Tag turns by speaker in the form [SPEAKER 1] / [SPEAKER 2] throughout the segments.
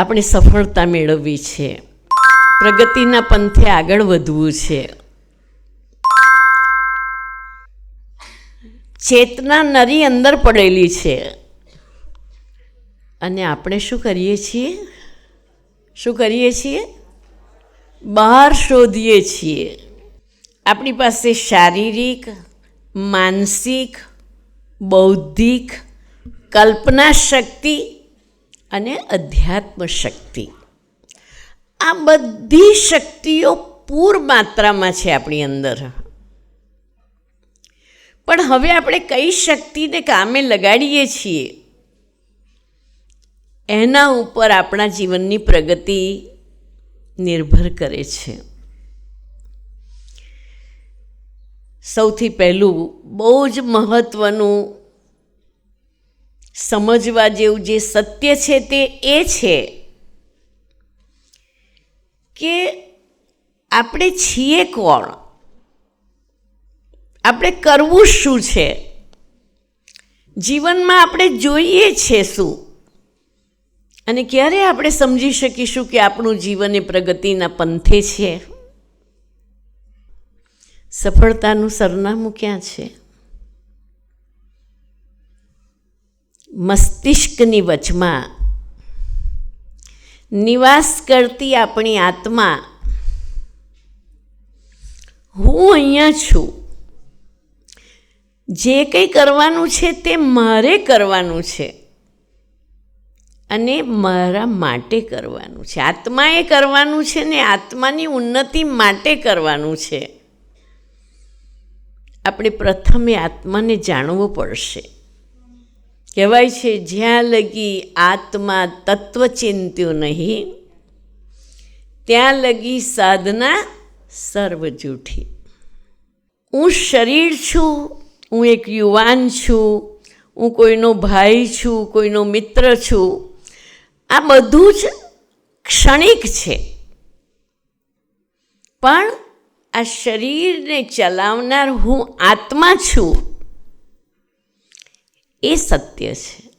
[SPEAKER 1] આપણે સફળતા મેળવવી છે. પ્રગતિના પંથે આગળ વધવું છે. ચેતના નરી અંદર પડેલી છે. અને આપણે શું કરીએ છીએ? શું કરીએ છીએ? બહાર શોધીએ છીએ. આપણી પાસે શારીરિક, માનસિક, બૌદ્ધિક, કલ્પના શક્તિ અને અધ્યાત્મ શક્તિ આ બધી શક્તિઓ પૂર માત્રામાં છે આપણી અંદર. પણ હવે આપણે કઈ શક્તિને કામે લગાડીએ છીએ? એના ઉપર આપણા જીવનની પ્રગતિ નિર્ભર કરે છે. સૌથી પહેલું બહુ જ મહત્ત્વનું સમજવા જેવું જે સત્ય છે તે એ છે કે આપણે છીએ કોણ? આપણે કરવું શું છે? જીવનમાં આપણે જોઈએ છે શું? અને ક્યારે આપણે સમજી શકીશું કે આપણું જીવન એ પ્રગતિના પંથે છે? સફળતાનું સરનામું ક્યાં છે? મસ્તિષ્કની વચમાં નિવાસ કરતી આપણી આત્મા હું અહીંયા છું. જે કંઈ કરવાનું છે તે મારે કરવાનું છે. અને મારા માટે કરવાનું છે. આત્માએ કરવાનું છે ને આત્માની ઉન્નતિ માટે કરવાનું છે. આપણે પ્રથમે આત્માને જાણવો પડશે. કહેવાય છે, જ્યાં લગી આત્મા તત્વ ચિંત્યું નહીં, ત્યાં લગી સાધના સર્વ જૂઠી હું શરીર છું, હું એક યુવાન છું, હું કોઈનો ભાઈ છું, કોઈનો મિત્ર છું. આ બધું જ ક્ષણિક છે. પણ આ શરીરને ચલાવનાર હું આત્મા છું. એ સત્ય છે.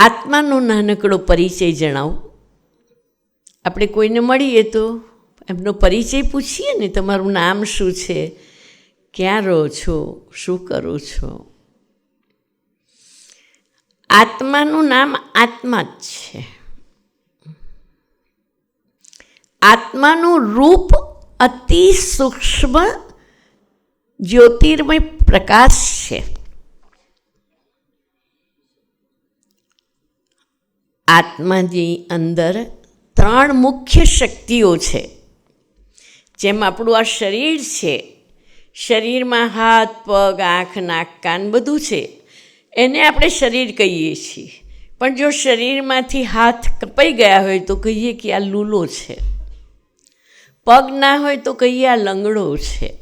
[SPEAKER 1] આત્માનો નાનકડો પરિચય જણાવું. આપણે કોઈને મળીએ તો એમનો પરિચય પૂછીએ ને, તમારું નામ શું છે, ક્યાં રહો છો, શું કરો છો? આત્માનું નામ આત્મા જ છે. આત્માનું રૂપ અતિ સૂક્ષ્મ જ્યોતિર્મય પ્રકાશ છે. આત્માની અંદર ત્રણ મુખ્ય શક્તિઓ છે. જેમ આપણું આ શરીર છે, શરીરમાં હાથ, પગ, આંખ, નાક, કાન બધું છે, એને આપણે શરીર કહીએ છીએ. પણ જો શરીરમાંથી હાથ કપાઈ ગયા હોય તો કહીએ કે આ લૂલો છે. પગ ના હોય તો કહીએ આ લંગડો છે.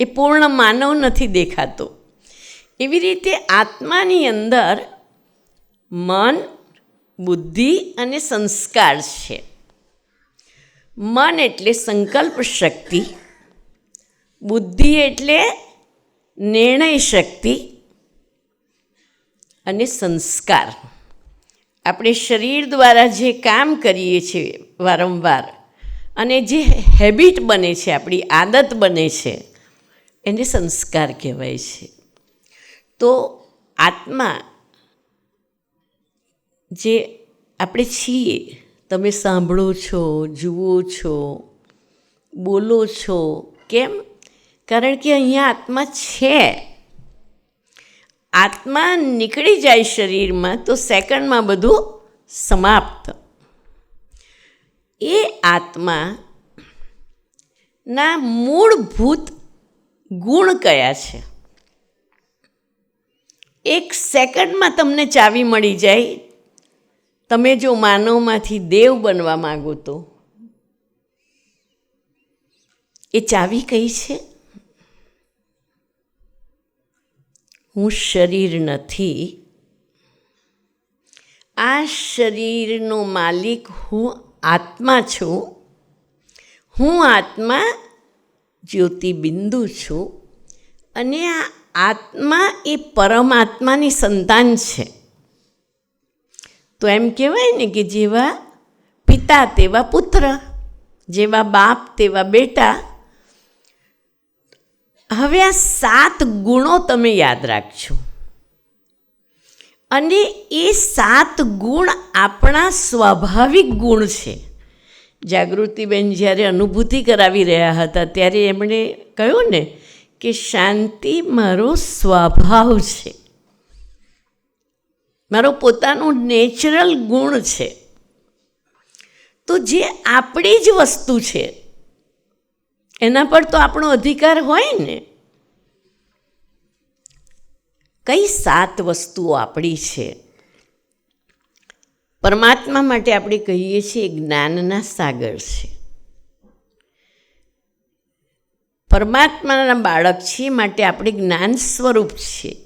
[SPEAKER 1] એ પૂર્ણ માનવ નથી દેખાતો. એવી રીતે આત્માની અંદર મન બુદ્ધિ અને સંસ્કાર છે. મન એટલે સંકલ્પ શક્તિ, બુદ્ધિ એટલે નિર્ણય શક્તિ અને સંસ્કાર. આપણે શરીર દ્વારા જે કામ કરીએ છીએ વારંવાર અને જે હેબિટ બને છે, આપણી આદત બને છે, એને સંસ્કાર કહેવાય છે. તો આત્મા જે આપણે છીએ, તમે સાંભળો છો, જુઓ છો, બોલો છો, કેમ? કારણ કે અહીંયા આત્મા છે. આત્મા નીકળી જાય શરીરમાં તો સેકન્ડમાં બધું સમાપ્ત. એ આત્મા ના મૂળભૂત ગુણ કયા છે? એક સેકન્ડમાં તમને ચાવી મળી જાય તમે જો માનવમાંથી દેવ બનવા માગો તો? એ ચાવી કઈ છે? હું શરીર નથી. આ શરીરનો માલિક હું આત્મા છું. હું આત્મા જ્યોતિબિંદુ છું. અને આ આત્મા એ પરમાત્માની સંતાન છે. તો એમ કહેવાય ને કે જેવા પિતા તેવા પુત્ર, જેવા બાપ તેવા બેટા, હવે આ સાત ગુણો તમે યાદ રાખજો. અને એ સાત ગુણ આપણા સ્વાભાવિક ગુણ છે. જાગૃતિબેન જ્યારે અનુભૂતિ કરાવી રહ્યા હતા ત્યારે એમણે કહ્યું ને કે શાંતિ મારો સ્વભાવ છે. મારો પોતાનો નેચરલ ગુણ છે. તો જે આપણી જ વસ્તુ છે, એના પર તો આપણો અધિકાર હોય ને? કઈ સાત વસ્તુઓ આપણી છે? પરમાત્મા માટે આપણે કહીએ છીએ જ્ઞાનના સાગર છે. પરમાત્માના બાળક છીએ માટે આપણે જ્ઞાન સ્વરૂપ છીએ.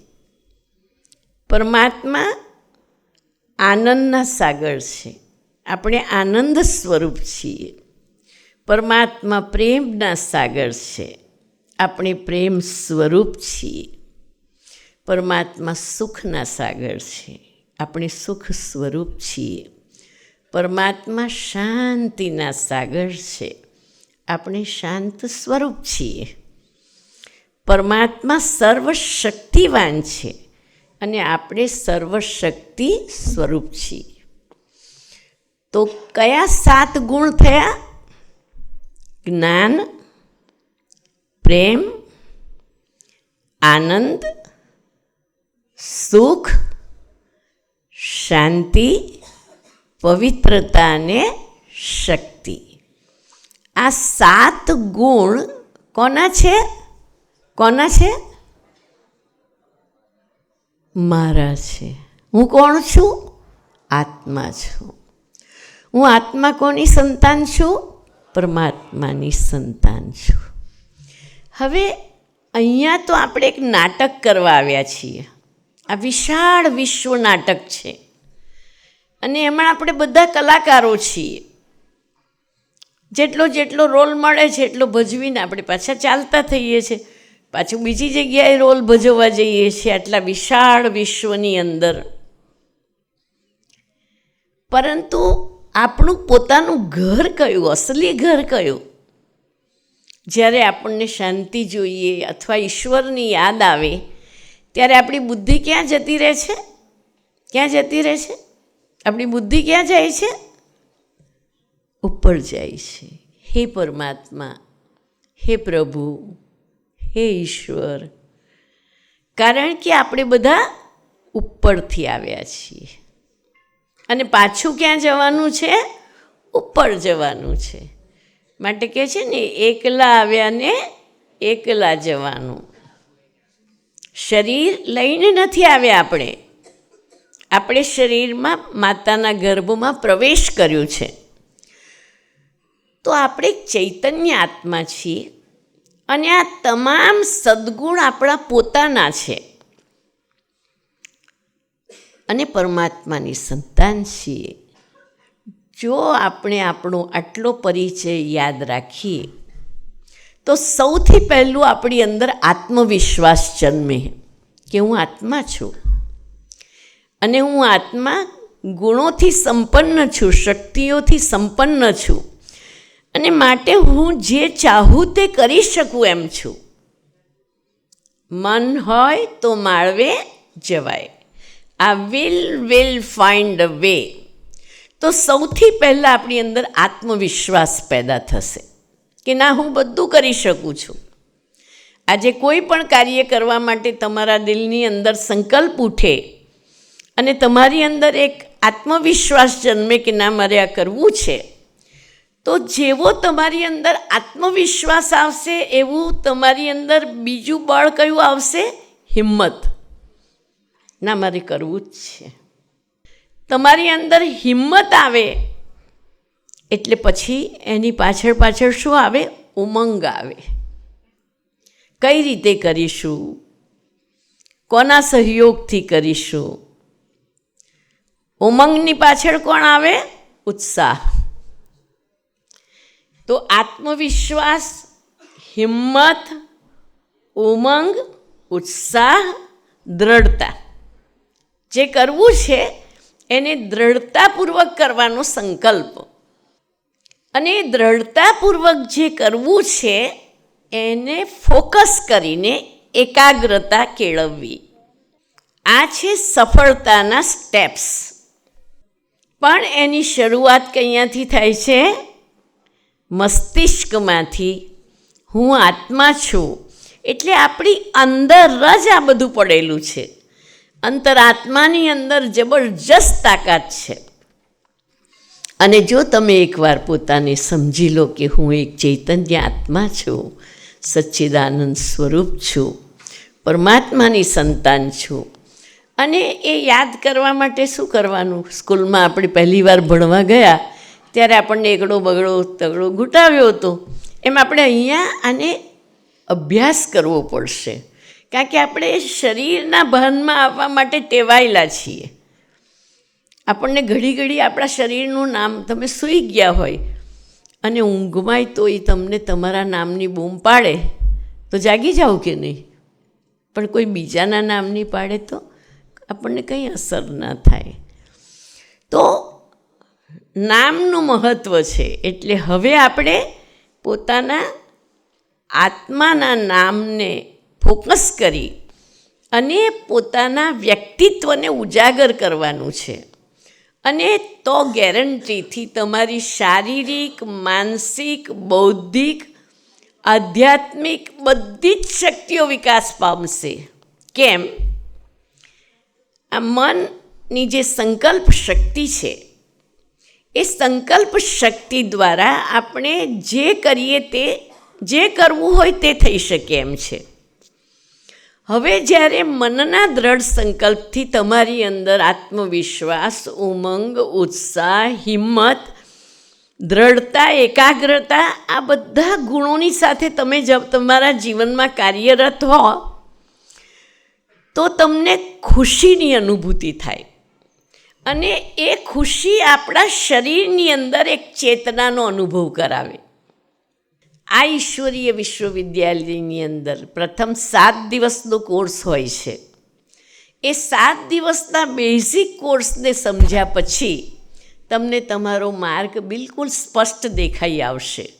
[SPEAKER 1] પરમાત્મા આનંદના સાગર છે. આપણે આનંદ સ્વરૂપ છીએ. પરમાત્મા પ્રેમના સાગર છે. આપણે પ્રેમ સ્વરૂપ છીએ. પરમાત્મા સુખના સાગર છે. આપણે સુખ સ્વરૂપ છીએ. પરમાત્મા શાંતિના સાગર છે. આપણે શાંત સ્વરૂપ છીએ. પરમાત્મા સર્વશક્તિવાન છે. અને આપણે સર્વશક્તિ સ્વરૂપ છીએ. તો કયા સાત ગુણ થયા? જ્ઞાન, પ્રેમ, આનંદ, સુખ, શાંતિ, પવિત્રતા અને શક્તિ. આ સાત ગુણ કોના છે? કોના છે? મારા છે. હું કોણ છું? આત્મા છું. હું આત્મા કોની સંતાન છું? પરમાત્માની સંતાન છું. હવે અહીંયા તો આપણે એક નાટક કરવા આવ્યા છીએ. આ વિશાળ વિશ્વ નાટક છે. અને એમાં આપણે બધા કલાકારો છીએ. જેટલો જેટલો રોલ મળે છે એટલો ભજવીને આપણે પાછા ચાલતા થઈએ છીએ. પાછું બીજી જગ્યાએ રોલ ભજવવા જઈએ છીએ આટલા વિશાળ વિશ્વની અંદર. પરંતુ આપણું પોતાનું ઘર કયું, અસલી ઘર કયું? જ્યારે આપણને શાંતિ જોઈએ અથવા ઈશ્વરની યાદ આવે, ત્યારે આપણી બુદ્ધિ ક્યાં જતી રહે છે? ક્યાં જતી રહે છે? આપણી બુદ્ધિ ક્યાં જાય છે? ઉપર જાય છે. હે પરમાત્મા, હે પ્રભુ હે ઈશ્વર. કારણ કે આપણે બધા ઉપરથી આવ્યા છીએ. અને પાછું ક્યાં જવાનું છે? ઉપર જવાનું છે. માટે કહે છે ને, એકલા આવ્યા ને એકલા જવાનું. શરીર લઈને નથી આવ્યા આપણે. આપણે શરીરમાં માતાના ગર્ભમાં પ્રવેશ કર્યો છે. તો આપણે ચૈતન્ય આત્મા છીએ. અને આ તમામ સદ્ગુણ આપણા પોતાના છે. અને પરમાત્માની સંતાન છીએ. જો આપણે આપણો આટલો પરિચય યાદ રાખીએ, તો સૌથી પહેલું આપણી અંદર આત્મવિશ્વાસ જન્મે કે હું આત્મા છું. અને હું આત્મા ગુણોથી સંપન્ન છું, શક્તિઓથી સંપન્ન છું. અને માટે હું જે ચાહું તે કરી શકું એમ છું. મન હોય તો માળવે જવાય. આ will will find a way તો સૌથી પહેલાં આપણી અંદર આત્મવિશ્વાસ પેદા થશે કે ના, હું બધું કરી શકું છું. આજે કોઈ પણ કાર્ય કરવા માટે તમારા દિલની અંદર સંકલ્પ ઉઠે અને તમારી અંદર એક આત્મવિશ્વાસ જન્મે કે ના, મારે આ કરવું છે. તો જેવો તમારી અંદર આત્મવિશ્વાસ આવશે, એવું તમારી અંદર બીજું બળ કયું આવશે? હિંમત. ના, મારે કરવું જ છે. તમારી અંદર હિંમત આવે, એટલે પછી એની પાછળ પાછળ શું આવે? ઉમંગ આવે. કઈ રીતે કરીશું? કોના સહયોગથી કરીશું? ઉમંગની પાછળ કોણ આવે? ઉત્સાહ. તો આત્મવિશ્વાસ, હિંમત, ઉમંગ, ઉત્સાહ, દ્રઢતા. જે કરવું છે, એને દ્રઢતાપૂર્વક કરવાનો સંકલ્પ. અને દ્રઢતાપૂર્વક જે કરવું છે, એને ફોકસ કરીને એકાગ્રતા કેળવવી. આ છે સફળતાના સ્ટેપ્સ. પણ એની શરૂઆત કયાંથી થાય છે? મસ્તિષ્કમાંથી હું આત્મા છું. એટલે આપણી અંદર જ આ બધું પડેલું છે. અંતરાત્માની અંદર જબરજસ્ત તાકાત છે. અને જો તમે એકવાર પોતાને સમજી લો કે હું એક ચૈતન્ય આત્મા છું, સચ્ચિદાનંદ સ્વરૂપ છું, પરમાત્માની સંતાન છું. અને એ યાદ કરવા માટે શું કરવાનું? સ્કૂલમાં આપણે પહેલી વાર ભણવા ગયા ત્યારે આપણને એકડો બગડો તગડો ઘૂંટાવ્યો હતો. એમ આપણે અહીંયા આને અભ્યાસ કરવો પડશે. કારણ કે આપણે શરીરના ભાનમાં આવવા માટે ટેવાયેલા છીએ. આપણને ઘડી ઘડી આપણા શરીરનું નામ તમે સૂઈ ગયા હોય અને ઊંઘમાંય તો એ તમને તમારા નામની બૂમ પાડે. તો જાગી જાઓ કે નહીં? પણ કોઈ બીજાના નામની પાડે તો આપણને કંઈ અસર ના થાય. તો નામનું મહત્ત્વ છે. એટલે હવે આપણે પોતાના આત્માના નામને ફોકસ કરી અને પોતાના વ્યક્તિત્વને ઉજાગર કરવાનું છે. અને તો ગેરંટીથી તમારી શારીરિક, માનસિક, બૌદ્ધિક, આધ્યાત્મિક બધી જ શક્તિઓ વિકાસ પામશે. કેમ? આ મનની જે સંકલ્પ શક્તિ છે એ સંકલ્પ શક્તિ દ્વારા આપણે જે કરીએ તે, જે કરવું હોય તે થઈ શકે એમ છે. હવે જ્યારે મનના દ્રઢ સંકલ્પથી તમારી અંદર આત્મવિશ્વાસ, ઉમંગ, ઉત્સાહ, હિંમત, દ્રઢતા, એકાગ્રતા આ બધા ગુણોની સાથે તમે જ તમારા જીવનમાં કાર્યરત હો, તો તમને ખુશીની અનુભૂતિ થાય. અને એ ખુશી આપણા શરીરની અંદર એક ચેતનાનો અનુભવ કરાવે. આ ઈશ્વરીય વિશ્વવિદ્યાલયની અંદર પ્રથમ સાત દિવસનો કોર્સ હોય છે. એ સાત દિવસના બેઝિક કોર્સને સમજ્યા પછી તમને તમારો માર્ગ બિલકુલ સ્પષ્ટ દેખાઈ આવશે.